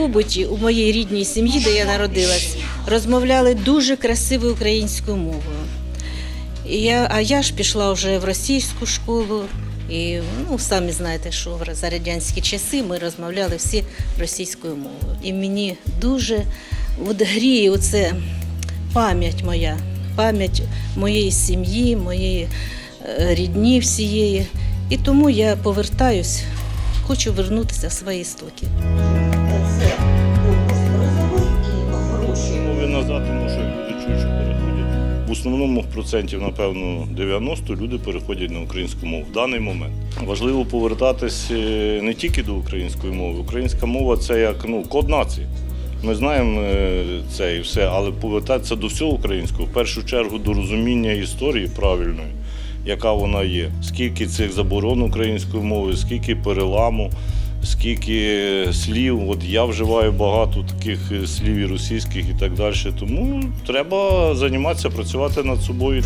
побуті у моїй рідній сім'ї, де я народилась, розмовляли дуже красивою українською мовою. І я, а я ж пішла вже в російську школу. І ну, самі знаєте, що за радянські часи ми розмовляли всі російською мовою. І мені дуже от гріє оце пам'ять моя, пам'ять моєї сім'ї, моєї е, рідні всієї. І тому я повертаюсь, хочу вернутися в свої істоки. Це конкурс призовий і гроші. Мови назад, тому що люди чують, що переходять. В основному процентів, напевно, 90 люди переходять на українську мову в даний момент. Важливо повертатись е, не тільки до української мови. Українська мова це як ну, код нації. Ми знаємо е, це і все, але повертатися до всього українського, в першу чергу до розуміння історії правильної, яка вона є. Скільки цих заборон української мови, скільки переламу, скільки слів. От я вживаю багато таких е, слів і російських і так далі. Тому треба займатися, працювати над собою.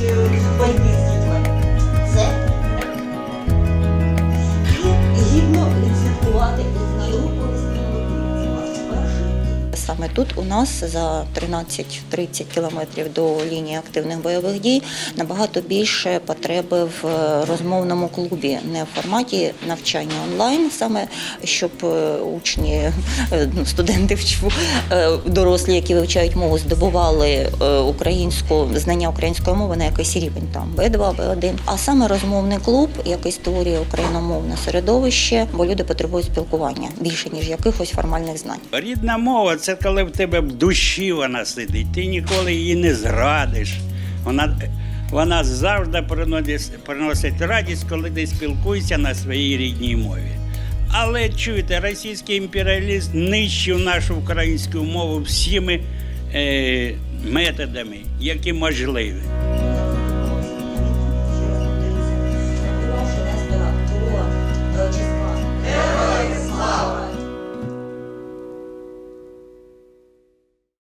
Саме тут у нас за 13-30 кілометрів до лінії активних бойових дій набагато більше потреби в е, розмовному клубі, не в форматі навчання онлайн, саме щоб е, учні, е, ну, студенти вчу, дорослі, які вивчають мову, здобували українську знання української мови на якийсь рівень там Б2, Б1, а саме розмовний клуб, який створює україномовне середовище, бо люди потребують спілкування більше ніж якихось формальних знань. Рідна мова це коли в тебе в душі вона сидить. Ти ніколи її не зрадиш. Вона, вона завжди приносить, радість, коли ти спілкуєшся на своїй рідній мові. Але чуєте, російський імперіалізм нищив нашу українську мову всіми е, методами, які можливі.